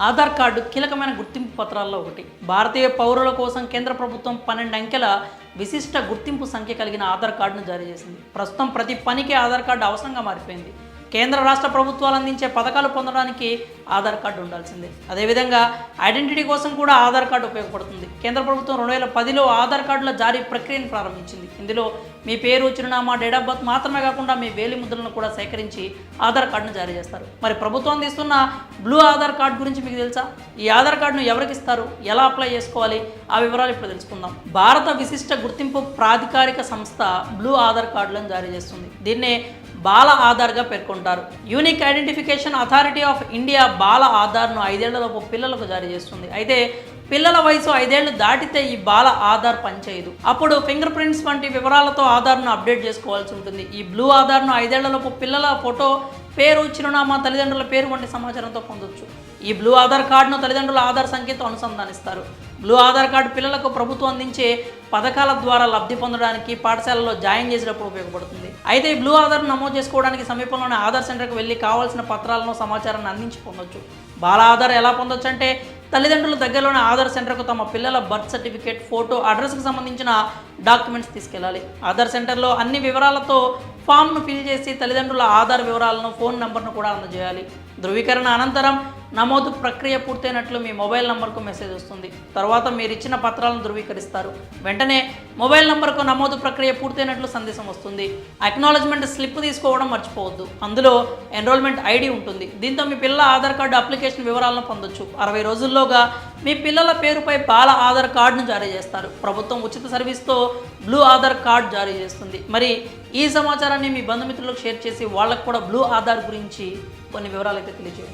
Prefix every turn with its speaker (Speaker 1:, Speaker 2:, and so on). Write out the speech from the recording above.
Speaker 1: Aadhaar card కీలకమైన గుర్తింపు పత్రాల్లో ఒకటి. భారతీయ పౌరుల కోసం కేంద్ర ప్రభుత్వం పన్నెండు అంకెల విశిష్ట గుర్తింపు సంఖ్య కలిగిన ఆధార్ కార్డును జారీ చేసింది. ప్రస్తుతం ప్రతి పనికి ఆధార్ కార్డు అవసరంగా మారిపోయింది. కేంద్ర రాష్ట్ర ప్రభుత్వాలు అందించే పథకాలు పొందడానికి ఆధార్ కార్డు ఉండాల్సిందే. అదేవిధంగా ఐడెంటిటీ కోసం కూడా ఆధార్ కార్డు ఉపయోగపడుతుంది. కేంద్ర ప్రభుత్వం రెండు వేల పదిలో ఆధార్ కార్డుల జారీ ప్రక్రియను ప్రారంభించింది. ఇందులో మీ పేరు చిరునామా డేట్ ఆఫ్ బర్త్ మాత్రమే కాకుండా మీ వేలి ముద్రలను కూడా సేకరించి ఆధార్ కార్డును జారీ చేస్తారు. మరి ప్రభుత్వం అందిస్తున్న బ్లూ ఆధార్ కార్డు గురించి మీకు తెలుసా? ఈ ఆధార్ కార్డును ఎవరికి ఇస్తారు? ఎలా అప్లై చేసుకోవాలి? ఆ వివరాలు ఇప్పుడు తెలుసుకుందాం. భారత విశిష్ట గుర్తింపు ప్రాధికారిక సంస్థ బ్లూ ఆధార్ కార్డులను జారీ చేస్తుంది. దీన్నే బాల ఆధార్గా పేర్కొంటారు. Unique Identification Authority of India బాల ఆధార్ను ఐదేళ్ళలోపు పిల్లలకు జారీ చేస్తుంది. అయితే పిల్లల వయసు ఐదేళ్ళు దాటితే ఈ బాల ఆధార్ పనిచేయదు. అప్పుడు ఫింగర్ ప్రింట్స్ వంటి వివరాలతో ఆధార్ను అప్డేట్ చేసుకోవాల్సి ఉంటుంది. ఈ బ్లూ ఆధార్ను ఐదేళ్ళలోపు పిల్లల ఫోటో పేరు చిరునామా తల్లిదండ్రుల పేరు వంటి సమాచారంతో పొందొచ్చు. ఈ బ్లూ ఆధార్ కార్డును తల్లిదండ్రుల ఆధార్ సంఖ్యతో అనుసంధానిస్తారు. బ్లూ ఆధార్ కార్డు పిల్లలకు ప్రభుత్వం అందించే పథకాల ద్వారా లబ్ధి పొందడానికి పాఠశాలలో జాయిన్ చేసేటప్పుడు ఉపయోగపడుతుంది. అయితే ఈ బ్లూ ఆధార్ నమోదు చేసుకోవడానికి సమీపంలోని ఆధార్ సెంటర్కు వెళ్ళి కావాల్సిన పత్రాలను సమాచారాన్ని అందించి పొందొచ్చు. బాల ఆధార్ ఎలా పొందొచ్చు అంటే తల్లిదండ్రుల దగ్గరలోని ఆధార్ సెంటర్కు తమ పిల్లల బర్త్ సర్టిఫికేట్ ఫోటో అడ్రస్కి సంబంధించిన డాక్యుమెంట్స్ తీసుకెళ్ళాలి ఆధార్ సెంటర్లో అన్ని వివరాలతో ఫామ్ను ఫిల్ చేసి తల్లిదండ్రుల ఆధార్ వివరాలను ఫోన్ నంబర్ను కూడా అందజేయాలి. ధృవీకరణ అనంతరం నమోదు ప్రక్రియ పూర్తయినట్లు మీ మొబైల్ నంబర్కు మెసేజ్ వస్తుంది. తర్వాత మీరు ఇచ్చిన పత్రాలను ధృవీకరిస్తారు. వెంటనే మొబైల్ నంబర్కు నమోదు ప్రక్రియ పూర్తయినట్లు సందేశం వస్తుంది. అక్నాలజ్మెంట్ స్లిప్ తీసుకోవడం మర్చిపోవద్దు. అందులో ఎన్రోల్మెంట్ ఐడి ఉంటుంది. దీంతో మీ పిల్లల ఆధార్ కార్డు అప్లికేషన్ వివరాలను పొందొచ్చు. అరవై రోజుల్లోగా మీ పిల్లల పేరుపై బాల ఆధార్ కార్డును జారీ చేస్తారు. ప్రభుత్వం ఉచిత సర్వీస్తో బ్లూ ఆధార్ కార్డు జారీ చేస్తుంది. మరి ఈ సమాచారాన్ని మీ బంధుమిత్రులకు షేర్ చేసి వాళ్ళకు కూడా బ్లూ ఆధార్ గురించి కొన్ని వివరాలు అయితే తెలియజేయండి.